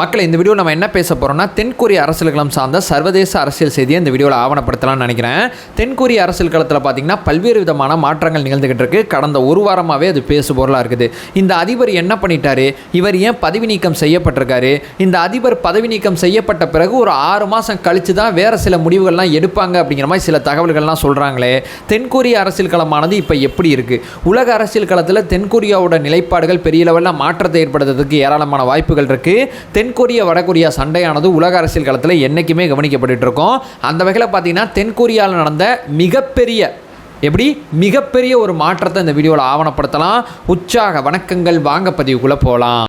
மக்களை இந்த வீடியோ நம்ம என்ன பேச போகிறோம்னா தென்கொரிய அரசியல் களம் சார்ந்த சர்வதேச அரசியல் செய்தியை இந்த வீடியோவில் ஆவணப்படுத்தலாம்னு நினைக்கிறேன். தென்கொரிய அரசியல் களத்தில் பார்த்தீங்கன்னா பல்வேறு விதமான மாற்றங்கள் நிகழ்ந்துகிட்டு இருக்கு. கடந்த ஒரு வாரமாகவே அது பேசு பொருளாக இருக்குது. இந்த அதிபர் என்ன பண்ணிட்டாரு? இவர் ஏன் பதவி நீக்கம் செய்யப்பட்டிருக்காரு? இந்த அதிபர் பதவி நீக்கம் செய்யப்பட்ட பிறகு ஒரு ஆறு மாதம் கழித்து தான் வேறு சில முடிவுகள்லாம் எடுப்பாங்க அப்படிங்கிற மாதிரி சில தகவல்கள்லாம் சொல்கிறாங்களே தென்கொரிய அரசியல் களமானது இப்போ எப்படி இருக்குது உலக அரசியல் களத்தில் தென்கொரியாவோட நிலைப்பாடுகள் பெரிய லெவலில் மாற்றத்தை ஏற்படுத்துறதுக்கு ஏராளமான வாய்ப்புகள் இருக்குது தென் தென்கொரியா வடகொரியா சண்டையானது உலக அரசியல் களத்தில் என்றைக்குமே கவனிக்கப்பட்டு இருக்கோம் அந்த வகையில் பார்த்தீங்கன்னா தென்கொரியாவில் நடந்த மிகப்பெரிய எப்படி? மிகப்பெரிய ஒரு மாற்றத்தை இந்த வீடியோவில் ஆவணப்படுத்தலாம். உற்சாக வணக்கங்கள் வாங்க பதிவுக்குள்ளே போகலாம்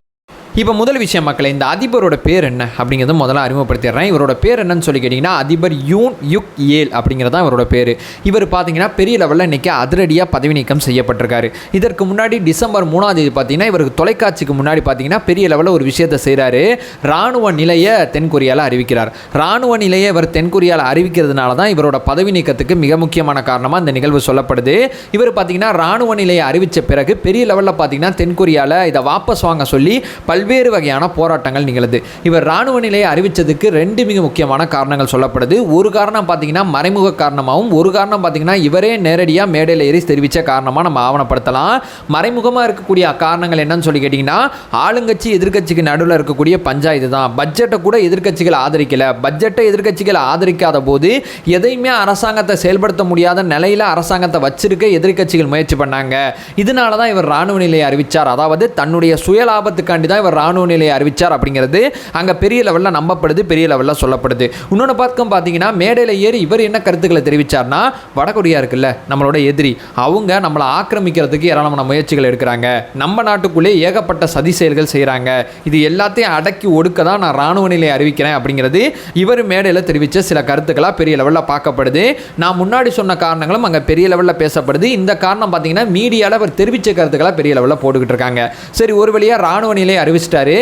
இப்போ முதல் விஷயம் மக்களை இந்த அதிபரோட பேர் என்ன அப்படிங்கிறத முதல்ல அறிமுகப்படுத்திடுறேன். இவரோட பேர் என்னன்னு சொல்லி கேட்டிங்கன்னா அதிபர் யூன் யுக் ஏல் அப்படிங்கிறது தான் இவரோட பேர். இவர் பார்த்தீங்கன்னா பெரிய லெவலில் இன்றைக்கி அதிரடியாக பதவி நீக்கம் செய்யப்பட்டிருக்காரு. இதற்கு முன்னாடி டிசம்பர் மூணாம் தேதி பார்த்தீங்கன்னா இவருக்கு தொலைக்காட்சிக்கு முன்னாடி பார்த்தீங்கன்னா பெரிய லெவலில் ஒரு விஷயத்தை செய்கிறாரு ராணுவ நிலையை தென்கொரியாவில் அறிவிக்கிறார். ராணுவ நிலையை இவர் தென்கொரியாவில் அறிவிக்கிறதுனால தான் இவரோட பதவி நீக்கத்துக்கு மிக முக்கியமான காரணமாக இந்த நிகழ்வு சொல்லப்படுது. இவர் பார்த்தீங்கன்னா ராணுவ நிலையை அறிவித்த பிறகு பெரிய லெவலில் பார்த்தீங்கன்னா தென்கொரியாவில் இதை வாபஸ் வாங்க சொல்லி பல்வேறு வகையான போராட்டங்கள் நிகழுது இவர் இராணுவ நிலையை அறிவித்ததுக்கு ரெண்டு மிக முக்கியமான காரணங்கள் சொல்லப்படுது. ஒரு காரணம் பார்த்தீங்கன்னா மறைமுக காரணமாகவும் ஒரு காரணம் பார்த்தீங்கன்னா இவரே நேரடியாக மேடையில் ஏறி தெரிவித்த காரணமாக நம்ம ஆவணப்படுத்தலாம். மறைமுகமாக இருக்கக்கூடிய காரணங்கள் என்னன்னு சொல்லி கேட்டிங்கன்னா ஆளுங்கட்சி எதிர்க்கட்சிக்கு நடுவில் இருக்கக்கூடிய பஞ்சாயத்து தான். பட்ஜெட்டை கூட எதிர்க்கட்சிகள் ஆதரிக்கலை. பட்ஜெட்டை எதிர்கட்சிகள் ஆதரிக்காத போது எதையுமே அரசாங்கத்தை செயல்படுத்த முடியாத நிலையில் அரசாங்கத்தை வச்சிருக்க எதிர்க்கட்சிகள் முயற்சி பண்ணாங்க. இதனால தான் இவர் ராணுவ நிலையை அறிவித்தார் அதாவது தன்னுடைய சுயலாபத்துக்காண்டி தான் இவர் அவர் ராணுவ நிலையை அறிவித்தார் அப்படிங்கிறது அங்கே பெரிய லெவலில் நம்பப்படுது பெரிய லெவலில் சொல்லப்படுது. இன்னொன்று பார்க்கும் பார்த்தீங்கன்னா மேடையில் ஏறி இவர் என்ன கருத்துக்களை தெரிவித்தார்னா வடகொரியா இருக்குல்ல நம்மளோட எதிரி அவங்க நம்மளை ஆக்கிரமிக்கிறதுக்கு ஏராளமான முயற்சிகள் எடுக்கிறாங்க. நம்ம நாட்டுக்குள்ளே ஏகப்பட்ட சதி செயல்கள் செய்கிறாங்க இது எல்லாத்தையும் அடக்கி ஒடுக்க தான் நான் ராணுவ நிலையை அறிவிக்கிறேன் அப்படிங்கிறது இவர் மேடையில் தெரிவித்த சில கருத்துக்களாக பெரிய லெவலில் பார்க்கப்படுது. நான் முன்னாடி சொன்ன காரணங்களும் அங்கே பெரிய லெவலில் பேசப்படுது. இந்த காரணம் பார்த்தீங்கன்னா மீடியாவில் அவர் தெரிவித்த கருத்துக்களாக பெரிய லெவலில் போட்டுக்கிட்டு இருக்காங்க. சரி ஒரு வழியாக ராணுவ நிலையை அறிவி முடிச்சிட்டாரு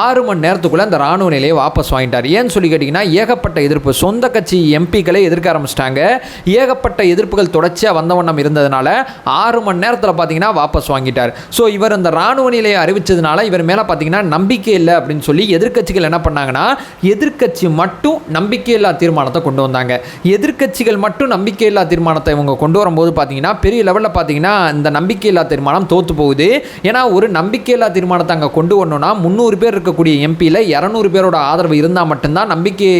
ஆறு மணி நேரத்துக்குள்ளே அந்த ராணுவ நிலையை வாபஸ் வாங்கிட்டார். ஏன்னு சொல்லி கேட்டிங்கன்னா ஏகப்பட்ட எதிர்ப்பு. சொந்த கட்சி எம்பிக்களை எதிர்க்க ஆரம்பிச்சிட்டாங்க. ஏகப்பட்ட எதிர்ப்புகள் தொடர்ச்சியாக வந்த வண்ணம் இருந்ததுனால ஆறு மணி நேரத்தில் பார்த்தீங்கன்னா வாபஸ் வாங்கிட்டார். ஸோ இவர் அந்த ராணுவ நிலையை அறிவித்ததுனால இவர் மேலே பார்த்தீங்கன்னா நம்பிக்கை இல்லை அப்படின்னு சொல்லி எதிர்க்கட்சிகள் என்ன பண்ணாங்கன்னா எதிர்க்கட்சி மட்டும் நம்பிக்கையில்லா தீர்மானத்தை கொண்டு வந்தாங்க. எதிர்க்கட்சிகள் மட்டும் நம்பிக்கையில்லா தீர்மானத்தை இவங்க கொண்டு வரும்போது பார்த்தீங்கன்னா பெரிய லெவலில் பார்த்தீங்கன்னா இந்த நம்பிக்கையில்லா தீர்மானம் தோற்று போகுது. ஏன்னா ஒரு நம்பிக்கையில்லா தீர்மானத்தை அங்கே கொண்டு வரணும் வரணும்னா முந்நூறு பேர் இருக்கக்கூடிய எம்பியில் இரநூறு பேரோட ஆதரவு இருந்தால் மட்டும்தான் நம்பிக்கை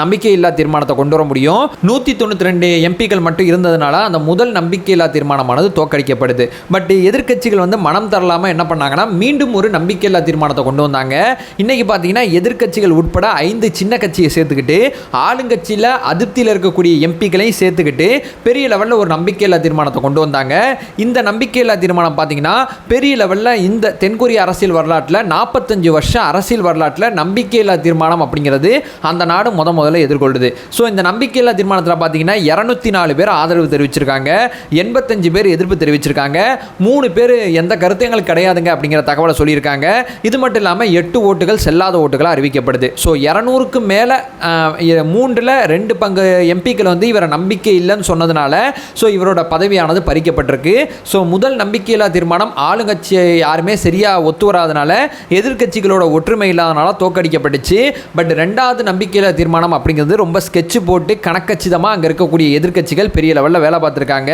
நம்பிக்கையில்லா தீர்மானத்தை கொண்டு வர முடியும். நூற்றி தொண்ணூற்றி ரெண்டு எம்பிக்கள் மட்டும் இருந்ததுனால அந்த முதல் நம்பிக்கையில்லா தீர்மானமானது தோற்கடிக்கப்படுது. பட் எதிர்க்கட்சிகள் வந்து மனம் தரலாமல் என்ன பண்ணாங்கன்னா மீண்டும் ஒரு நம்பிக்கையில்லா தீர்மானத்தை கொண்டு வந்தாங்க. இன்னைக்கு பார்த்தீங்கன்னா எதிர்க்கட்சிகள் உட்பட ஐந்து சின்ன கட்சியை சேர்த்துக்கிட்டு ஆளுங்கட்சியில் அதிருப்தியில் இருக்கக்கூடிய எம்பிக்களையும் சேர்த்துக்கிட்டு பெரிய லெவலில் ஒரு நம்பிக்கையில்லா தீர்மானத்தை கொண்டு வந்தாங்க. இந்த நம்பிக்கையில்லா தீர்மானம் பார்த்தீங்கன்னா பெரிய லெவலில் இந்த தென்கொரிய அரசியல் வரலாற்றில் நாற்பத்தஞ்சு வருஷம் அரசியல் வரலாற்றில் நம்பிக்கையில்லா தீர்மானம் அப்படிங்கிறது அந்த நாடு முத முதல்ல எதிர்கொள்ளுது. ஸோ இந்த நம்பிக்கையில்லா தீர்மானத்தில் பார்த்தீங்கன்னா இரநூத்தி நாலு பேர் ஆதரவு தெரிவிச்சிருக்காங்க எண்பத்தஞ்சு பேர் எதிர்ப்பு தெரிவிச்சிருக்காங்க மூணு பேர் எந்த கருத்து எங்களுக்கு கிடையாதுங்க அப்படிங்கிற தகவலை சொல்லியிருக்காங்க. இது மட்டும் இல்லாமல் எட்டு ஓட்டுகள் செல்லாத ஓட்டுகளாக அறிவிக்கப்படுது. ஸோ இரநூறுக்கு மேலே மூன்றில் ரெண்டு பங்கு எம்பிக்கள் வந்து இவரை நம்பிக்கை இல்லைன்னு சொன்னதுனால ஸோ இவரோட பதவியானது பறிக்கப்பட்டிருக்கு. ஸோ முதல் நம்பிக்கையில்லா தீர்மானம் ஆளுங்கட்சி யாருமே சரியாக ஒத்து வராதனால எதிர்க்கட்சிகளோட ஒற்றுமை இல்லாதனால தோக்கடிக்கப்பட்டுச்சு. பட் ரெண்டாவது நம்பிக்கையில் தீர்மானம் அப்படிங்கிறது ரொம்ப ஸ்கெட்ச் போட்டு கணக்கச்சிதமாக அங்கே இருக்கக்கூடிய எதிர்க்கட்சிகள் பெரிய லெவலில் வேலை பார்த்துருக்காங்க.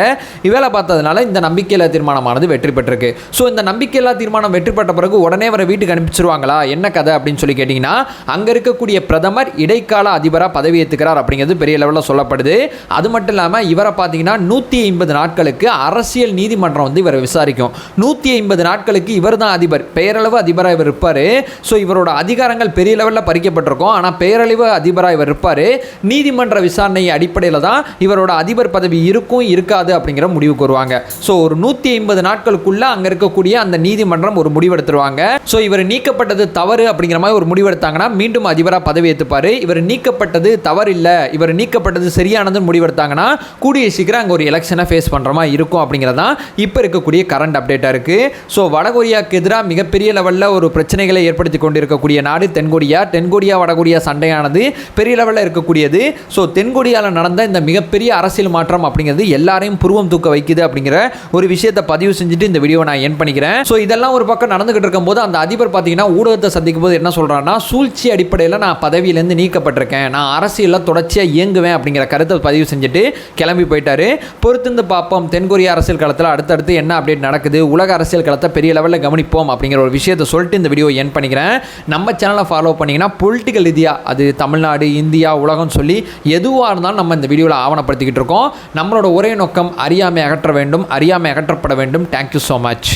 வேலை பார்த்ததுனால இந்த நம்பிக்கையில்லா தீர்மானமானது வெற்றி பெற்றிருக்கு. ஸோ இந்த நம்பிக்கையில்லா தீர்மானம் வெற்றி பெற்ற பிறகு உடனே வர வீட்டுக்கு அனுப்பிச்சிருவாங்களா? என்ன கதை அப்படின்னு சொல்லி கேட்டிங்கன்னா அங்கே இருக்கக்கூடிய பிரதமர் இடைக்கால அதிபராக பதவி ஏற்றுக்கிறார் அப்படிங்கிறது பெரிய லெவலில் சொல்லப்படுது. அது மட்டும் இல்லாமல் இவரை பார்த்தீங்கன்னா நூற்றி ஐம்பது நாட்களுக்கு அரசியல் நீதிமன்றம் வந்து இவரை விசாரிக்கும். நூற்றி ஐம்பது நாட்களுக்கு இவர் தான் அதிபர். பெயரளவு அதிபராக அதிபராக இவர் இருப்பார். ஸோ இவரோட அதிகாரங்கள் பெரிய லெவலில் பறிக்கப்பட்டிருக்கும். ஆனால் பேரழிவு அதிபராக இவர் இருப்பார். நீதிமன்ற விசாரணை அடிப்படையில் தான் இவரோட அதிபர் பதவி இருக்கும் இருக்காது அப்படிங்கிற முடிவுக்கு வருவாங்க. ஸோ ஒரு நூற்றி ஐம்பது நாட்களுக்குள்ளே அங்கே இருக்கக்கூடிய அந்த நீதிமன்றம் ஒரு முடிவெடுத்துருவாங்க. ஸோ இவர் நீக்கப்பட்டது தவறு அப்படிங்கிற மாதிரி ஒரு முடிவெடுத்தாங்கன்னா மீண்டும் அதிபராக பதவி ஏற்றுப்பார் இவர் நீக்கப்பட்டது தவறு இல்லை இவர் நீக்கப்பட்டது சரியானதுன்னு முடிவெடுத்தாங்கன்னா கூடிய சீக்கிரம் அங்கே ஒரு எலெக்ஷனை ஃபேஸ் பண்ணுற மாதிரி இருக்கும் அப்படிங்கிறதான் இப்போ இருக்கக்கூடிய கரண்ட் அப்டேட்டாக இருக்குது ஸோ வடகொரியாவுக்கு எதிராக மிகப்பெரிய லெவலில் ஒரு ஒரு பிரச்சனைகளை ஏற்படுத்தி கொண்டிருக்கக்கூடிய நாடு தென்கொரியா. தென்கொரியா வடகொரியா சண்டையானது பெரிய லெவலில் இருக்கக்கூடியது. ஸோ தென்கொரியாவில் நடந்த இந்த மிகப்பெரிய அரசியல் மாற்றம் அப்படிங்கிறது எல்லாரையும் புருவம் தூக்க வைக்குது அப்படிங்கிற ஒரு விஷயத்தை பதிவு செஞ்சுட்டு இந்த வீடியோ நான் என் பண்ணிக்கிறேன். ஸோ இதெல்லாம் ஒரு பக்கம் நடந்துகிட்டு இருக்கும்போது அந்த அதிபர் பார்த்தீங்கன்னா ஊடகத்தை சந்திக்கும் போது என்ன சொல்கிறான்னா சூழ்ச்சி அடிப்படையில் நான் பதவியிலேருந்து நீக்கப்பட்டிருக்கேன். நான் அரசியலில் தொடர்ச்சியாக இயங்குவேன் அப்படிங்கிற கருத்தை பதிவு செஞ்சுட்டு கிளம்பி போயிட்டாரு. பொறுத்திருந்து பார்ப்போம் தென்கொரியா அரசியல் களத்தில் அடுத்தடுத்து என்ன அப்டேட் நடக்குது உலக அரசியல் களத்தை பெரிய லெவலில் கவனிப்போம் அப்படிங்கிற ஒரு விஷயத்தை சொல்லிட்டு இந்த வீடியோ என் பண்ணிக்கிறேன். நம்ம சேனலை ஃபாலோ பண்ணிங்கன்னா பொலிட்டிக்கல் ரீதியாக அது தமிழ்நாடு இந்தியா உலகம் சொல்லி எதுவாக இருந்தாலும் நம்ம இந்த வீடியோவில் ஆவணப்படுத்திக்கிட்டு இருக்கோம். நம்மளோட ஒரே நோக்கம் அறியாமை அகற்ற வேண்டும் அறியாமை அகற்றப்பட வேண்டும். Thank you so much